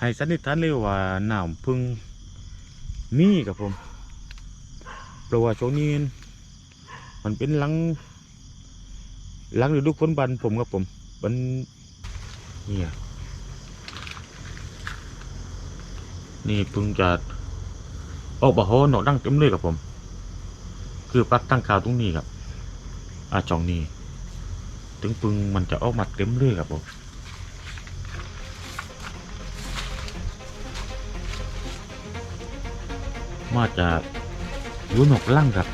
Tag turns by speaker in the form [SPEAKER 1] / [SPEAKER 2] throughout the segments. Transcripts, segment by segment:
[SPEAKER 1] ให้สันนิษฐานเลยว่าน้ำพึ่งมีครับผมเพราะว่าช่วงนี้มันเป็นหลังหลังฤดูฝนบานผมครับผมมันเนี่ยนี่พึ่งจะออกบะฮอนอกดังเต็มเลยครับผม คือปักตั้งข่าวตรงนี้ครับอาจองนี้ถึงปึงมันจะออกมาเต็มเลยครับผม มาจากยุนกลั่งครับ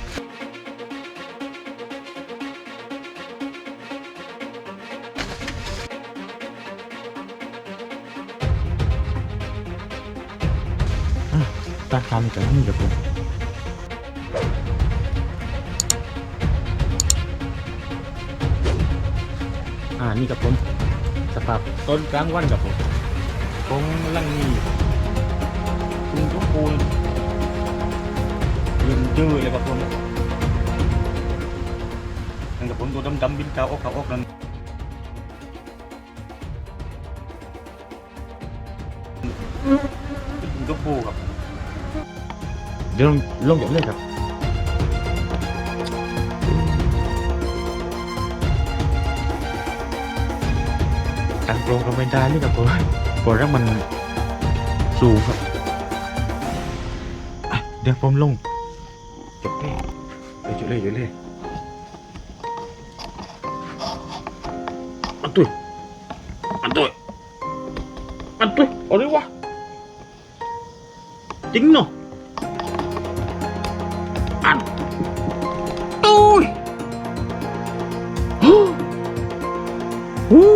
[SPEAKER 1] ตาคำจากนี่ครับผมอ่านี่กับผม สภาพต้นกลางวันกับผมผมลังนี่คุณทุกปูน ยืนจื้อเลยกับผมนั่นกับผมตัวดำๆบินเกาออกเขาออกนั่นคุณทุกปูครับเดี๋ยวลงลงจากเลยครับตั้งโปรงก็ไม่ได้เลยครับผมเพราะว่ามันสูงครับ เดี๋ยวผมลง จบเลยเดี๋ยวจุดเลยจุดเลยอันตุ้ยอันตุ้ยอันตุ้ยเอาเลยวะจริงเนาะอันตุ้ยฮู้ฮู้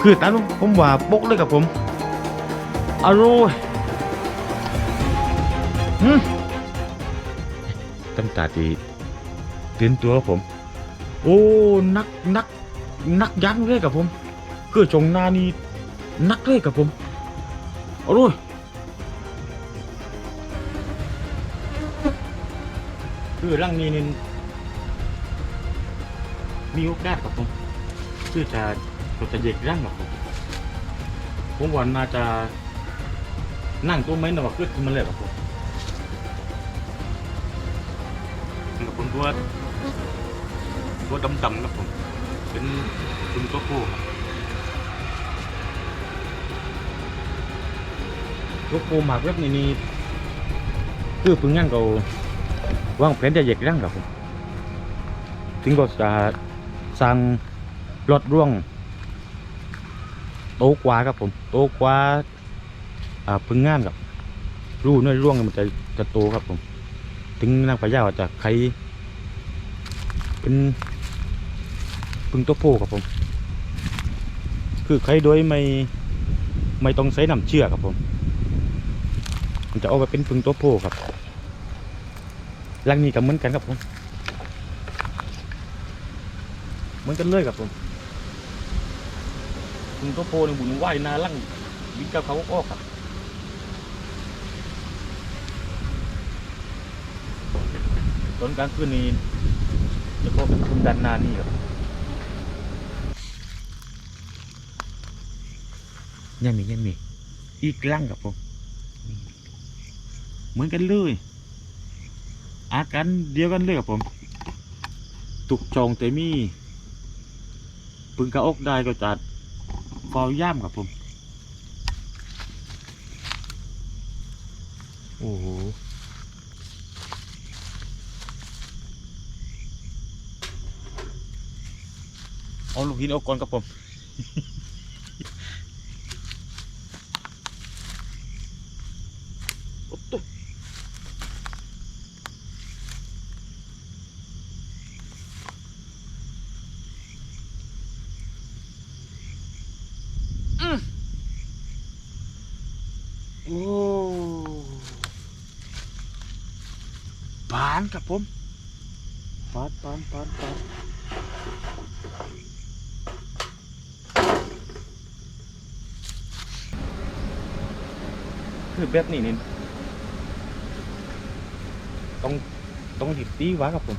[SPEAKER 1] คือตามผมว่า ตั้งตาดีตื่นตัวผม โอ้นักนัก นักยั้งเลยกับผม คือชงนานี่นักเลยกับผมอร่อยคือร่างนี้นี่มีโอกาสกับผมคือจะเราจะเย็กร่างหรอกผมผมว่าน่าจะนั่งตัวไม่หนอกขึ้นมันเลยครับผม กับผมตัวตัวดำๆครับผม เป็นคุณตัวผู้ครับตัวผู้หมากเว็บนี่นี่คือพึ่งงั้นก็วางแผนจะเย็กร่างครับผมถึงก็จะสร้างรถร่วง โตกว่าครับผม โตกว่า อ่าพึ่งงานครับรูน้อยร่วงมันจะจะโตครับผม ถึงนางพญาจะไข่เป็นพึ่งตัวโพครับผม คือไข่โดยไม่ไม่ต้องใช้น้ำเชื่อครับผม มันจะออกมาเป็นพึ่งตัวโพครับรังนี้ก็เหมือนกันครับผมเหมือนกันเลยครับผมคุณก็โพในบุญไหวนาลังวิ่งกับเขาออกครับ ตอนกลางคืนนี้จะพบเป็นคุณดันนานี่ครับยังมียังมีอีกลังครับผมเหมือนกันเลยอาการเดียวกันเลยครับผม ตุกจองแต่มีปึงกระอกได้ก็จัดฟาวย่ามครับผม โอ้โห เอาลูกหินเอาก่อนครับผมโอ้โตโอ้ปานครับผมปานปานปานปาน คือแบบนี้นี่ต้องต้องดิบตีวะครับผม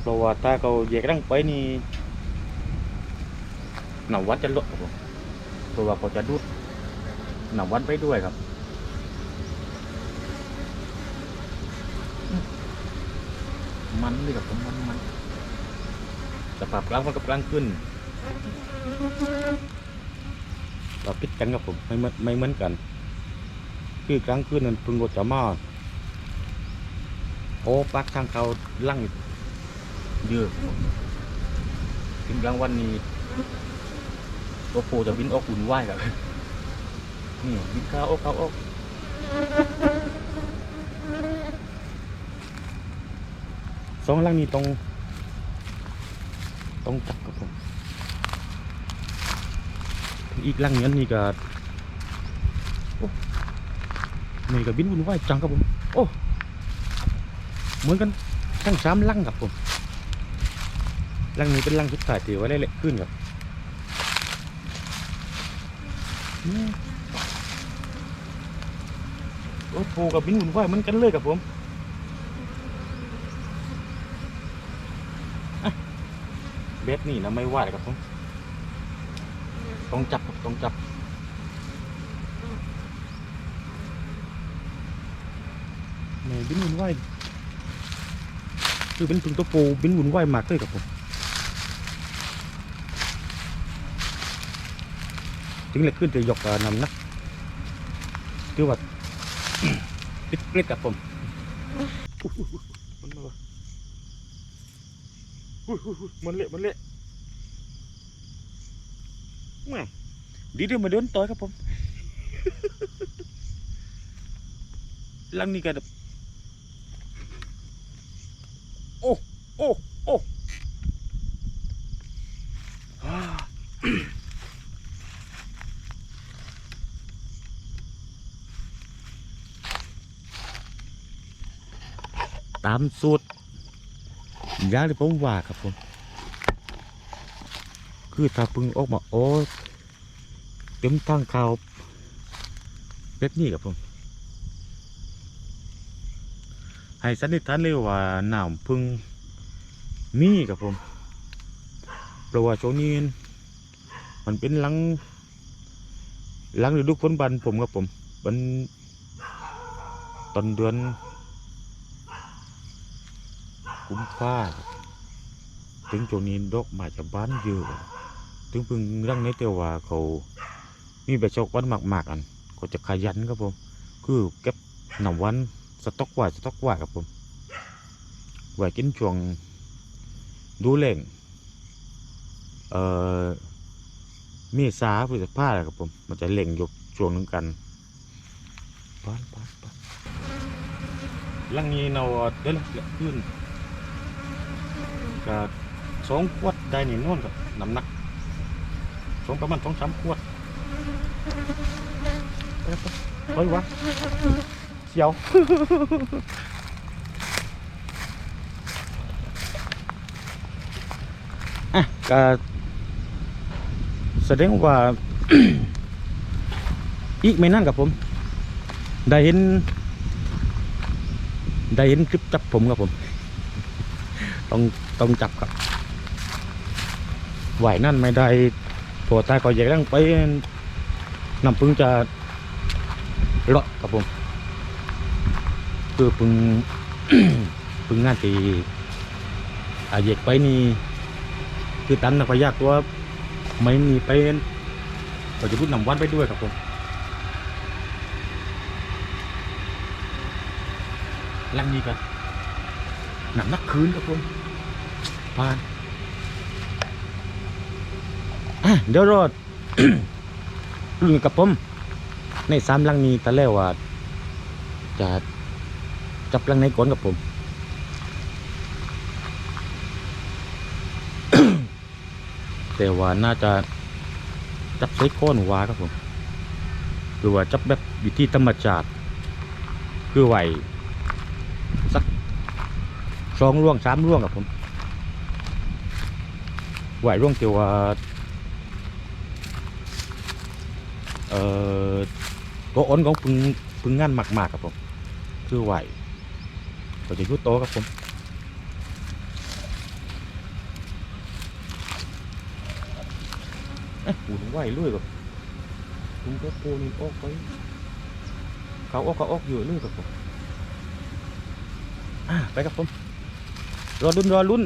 [SPEAKER 1] เพราะว่าถ้าเขาแยกร่างไปนี่หนำวัดจะลดครับผมเพราะว่าเขาจะดูดหนำวัดไปด้วยครับมันเลยครับผมมันมันสภาพกลางมันกับกลางขึ้น เราพิดกันครับผมไม่เหมือนไม่เหมือนกัน คือกลางคืนนั้นเพึ่งรถจะมาโอ้ปักทางเขาลั่งเยอะถึงกลางวันนี้ตัวโพจะบินออกอุ่นไหวครับนี่บินข้าออกข้าออกสองลังนี้ตรงต้องจับครับผม อีกลังนี้นนี้ก็โอ้นี่ก็บินวุ่นวายจังครับผม โอ้ เหมือนกันทั้งสามลังครับผมลังนี้เป็นลังสุดท้ายที่ว่าได้เละขึ้นครับโอ้โหกับบินวุ่นวายเหมือนกันเลยครับผมเบสนี่นะไม่ว่าเลยครับผม ต้องจับครับต้องจับแหม่บินวุ่นวายคือเป็นพึ่งตัวปูบินวุ่นวายมากเลยครับผมถึงเลยขึ้นจะยกกับนำหนักถือว่าติดเกล็ดครับผมอุ๊ยอุ๊ยอุ๊ยมันมาว่ะอุ๊ยอุ๊ยอุ๊ยมันเละมันเละ แหม่ดีเดี๋ยวมาเดินต่อยครับผมลังนี้ก็โอ้โอ้โอ้อ่าตามสูตรยาที่ผมว่าครับผม คือถ้าพึ่งออกมาโอ้เต็มทางเขาแบบนี้ครับผมให้สันนิษฐานเลยว่าหน้ำพึ่งมีครับผมเพราะว่าช่วงนี้มันเป็นหลังหลังฤดูฝนบานผมครับผมเป็นตอนเดือนกุมภาครับถึงช่วงนี้ดอกม้จะบานเยอะ ถึงพึ่งรังในเตียวว่าเขา มีใบชกวันมากๆอันเขาจะขยันครับผม คือเก็บหนำวันสต็อกไว้สต็อกไว้ครับผมไว้กินช่วงดูแลงเอ่อเมษาพฤษภาครับผม มันจะเล่งยู่ช่วงนึงกันปานปานปานลังนี้เราเดินขึ้นก็สองขวดได้หนี่นวลกับน้ำหนัก สองประมาณสองสามขวดไปครับไปวะเสียวอะก็แสดงว่า อีกไม่นั่นกับผม ได้เห็น ได้เห็นคลิปจับผมครับผม ต้องต้องจับครับไหวนั่นไม่ได้ ผัวตายก็อยกนั่งไปนำพึ่งจะเลาะครับผมคือพึ่งพึ่งงานตีอาเยกไปนี่คือตันนะพยากตัวไม่มีไปเราจะพูดนำวันไปด้วยครับผมลังนี้กันนักนักคืนครับผมผ่าน เดี๋ยวรอดรุ่นกับผม ในสามลังนี้ตะแล้วว่าจะจับลังในก่อนกับผมแต่ว่าน่าจะจับใช้ก้อนวาครับผม หรือว่าจับแบบวิธีธรรมชาติคือไหวสักสองร่วงสามร่วงครับผมไหวร่วงเกี่ยวว่า เอ่อตัวอ้นของพึงพึงงานมากๆครับผม คือไหวเราจะยุดโตครับผมอ๊ะหูถึงไหวเลยกับถุงกโก้นี่ออกไปเขาออกเขาออกอยู่เลยกับผมไปกับผมรอลุ้นรอลุ้น